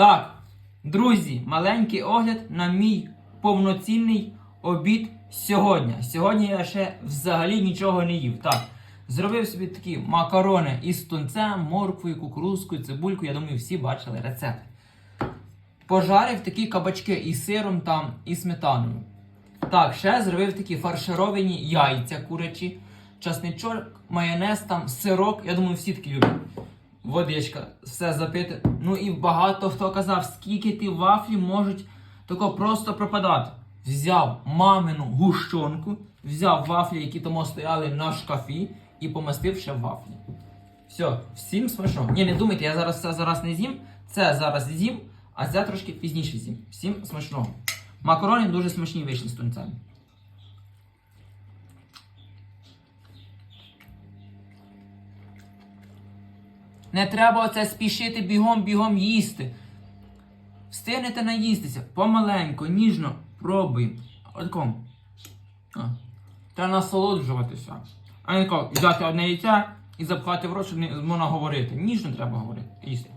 Так, друзі, маленький огляд на мій повноцінний обід сьогодні. Сьогодні я ще взагалі нічого не їв. Так, зробив собі такі макарони із тунцем, морквою, кукурузкою, цибулькою. Я думаю, всі бачили рецепт. Пожарив такі кабачки із сиром там, і сметаною. Так, ще зробив такі фаршировані яйця курячі, часничок, майонез, там, сирок. Я думаю, всі такі люблять. Водичка, все запити. Ну і багато хто казав, скільки ті вафлі можуть тако просто пропадати. Взяв мамину гущонку, взяв вафлі, які тому стояли на шкафі, і помастив ще в вафлі. Все, всім смачного. Ні, не думайте, я зараз це зараз не з'їм. Це зараз з'їм, а це трошки пізніше з'їм. Всім смачного. Макарони дуже смачні вийшли з тунцем. Не треба оце спішити бігом-бігом їсти. Встигнете наїстися помаленьку, ніжно пробуємо. Отаком. Треба насолоджуватися. А не взяти одне яйця і запхати в рот, щоб не можна говорити. Ніжно треба говорити. Їсти.